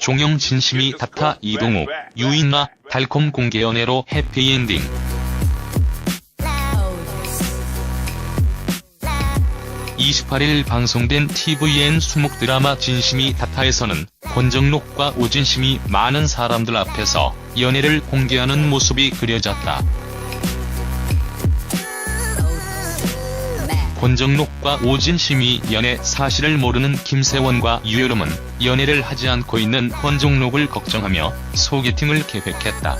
종영 진심이 닥타 이동욱, 유인나, 달콤 공개 연애로 해피엔딩. 28일 방송된 TVN 수목 드라마 진심이 닥타에서는 권정록과 오진심이 많은 사람들 앞에서 연애를 공개하는 모습이 그려졌다. 권정록과 오진심이 연애 사실을 모르는 김세원과 유여름은 연애를 하지 않고 있는 권정록을 걱정하며 소개팅을 계획했다.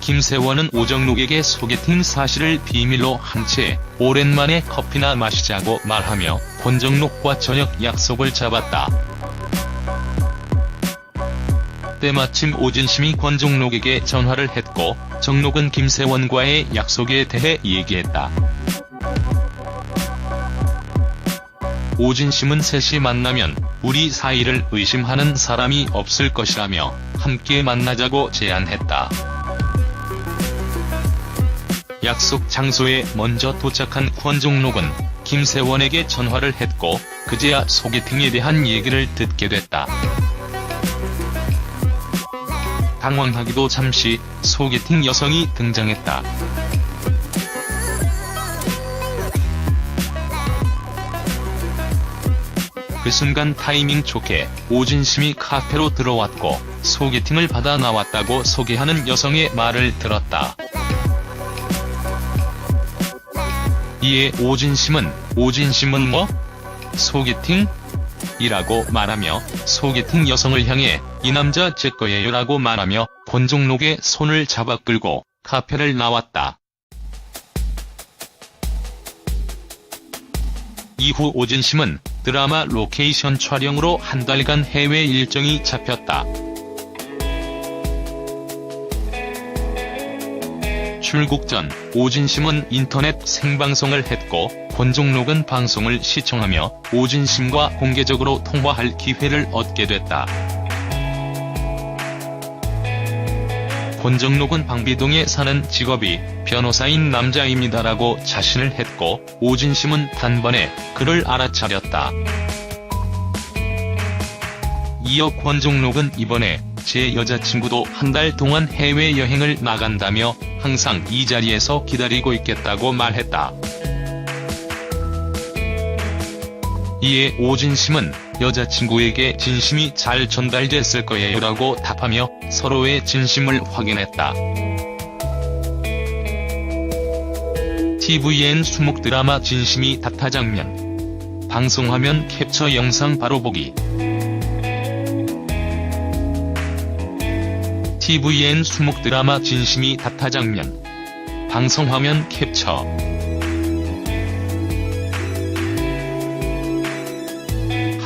김세원은 오정록에게 소개팅 사실을 비밀로 한 채 오랜만에 커피나 마시자고 말하며 권정록과 저녁 약속을 잡았다. 때마침 오진심이 권정록에게 전화를 했고 정록은 김세원과의 약속에 대해 얘기했다. 오진심은 셋이 만나면 우리 사이를 의심하는 사람이 없을 것이라며 함께 만나자고 제안했다. 약속 장소에 먼저 도착한 권종록은 김세원에게 전화를 했고 그제야 소개팅에 대한 얘기를 듣게 됐다. 당황하기도 잠시 소개팅 여성이 등장했다. 그 순간 타이밍 좋게 오진심이 카페로 들어왔고 소개팅을 받아 나왔다고 소개하는 여성의 말을 들었다. 이에 오진심은 오진심은 뭐? 소개팅? 이라고 말하며 소개팅 여성을 향해 이 남자 제 거예요 라고 말하며 권종록의 손을 잡아 끌고 카페를 나왔다. 이후 오진심은 드라마 로케이션 촬영으로 한 달간 해외 일정이 잡혔다. 출국 전 오진심은 인터넷 생방송을 했고 권종록은 방송을 시청하며 오진심과 공개적으로 통화할 기회를 얻게 됐다. 권정록은 방비동에 사는 직업이 변호사인 남자입니다라고 자신을 했고 오진심은 단번에 그를 알아차렸다. 이어 권종록은 이번에 제 여자친구도 한 달 동안 해외여행을 나간다며 항상 이 자리에서 기다리고 있겠다고 말했다. 이에 오진심은 여자친구에게 진심이 잘 전달됐을 거예요 라고 답하며 서로의 진심을 확인했다. TVN 수목 드라마 진심이 닥타 장면. 방송화면 캡처 영상 바로 보기. TVN 수목 드라마 진심이 닥타 장면. 방송화면 캡처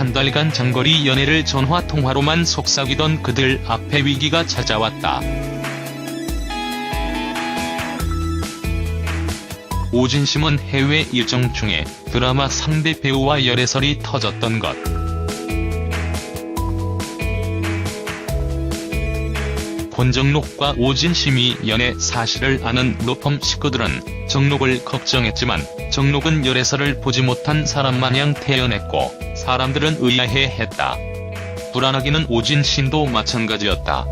한 달간 장거리 연애를 전화 통화로만 속삭이던 그들 앞에 위기가 찾아왔다. 오진심은 해외 일정 중에 드라마 상대 배우와 열애설이 터졌던 것. 권정록과 오진심이 연애 사실을 아는 로펌 식구들은 정록을 걱정했지만 정록은 열애설을 보지 못한 사람 마냥 태연했고 사람들은 의아해 했다. 불안하기는 오진신도 마찬가지였다.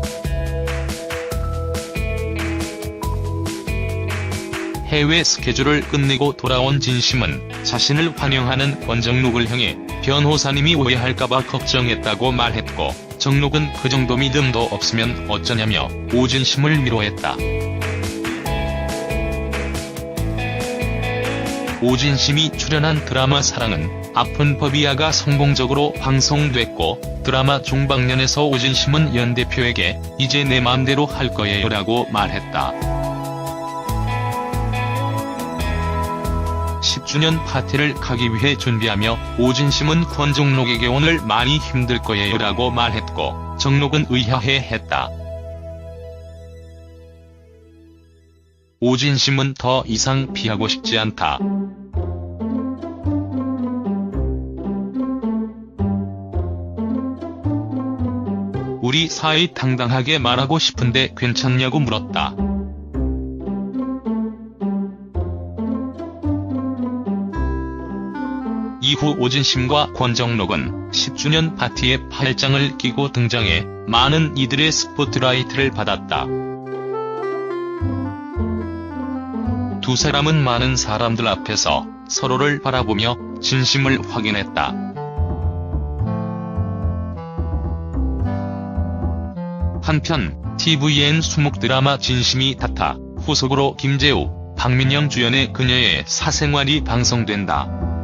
해외 스케줄을 끝내고 돌아온 진심은 자신을 환영하는 권정록을 향해 변호사님이 오해할까봐 걱정했다고 말했고 정록은 그 정도 믿음도 없으면 어쩌냐며 오진심을 위로했다. 오진심이 출연한 드라마 사랑은 아픈 법이야가 성공적으로 방송됐고 드라마 종방년에서 오진심은 연 대표에게 이제 내 맘대로 할 거예요 라고 말했다. 10주년 파티를 가기 위해 준비하며 오진심은 권정록에게 오늘 많이 힘들 거예요 라고 말했고 정록은 의아해 했다. 오진심은 더 이상 피하고 싶지 않다. 우리 사이 당당하게 말하고 싶은데 괜찮냐고 물었다. 이후 오진심과 권정록은 10주년 파티에 팔짱을 끼고 등장해 많은 이들의 스포트라이트를 받았다. 두 사람은 많은 사람들 앞에서 서로를 바라보며 진심을 확인했다. 한편 TVN 수목 드라마 진심이 탓하 후속으로 김재우, 박민영 주연의 그녀의 사생활이 방송된다.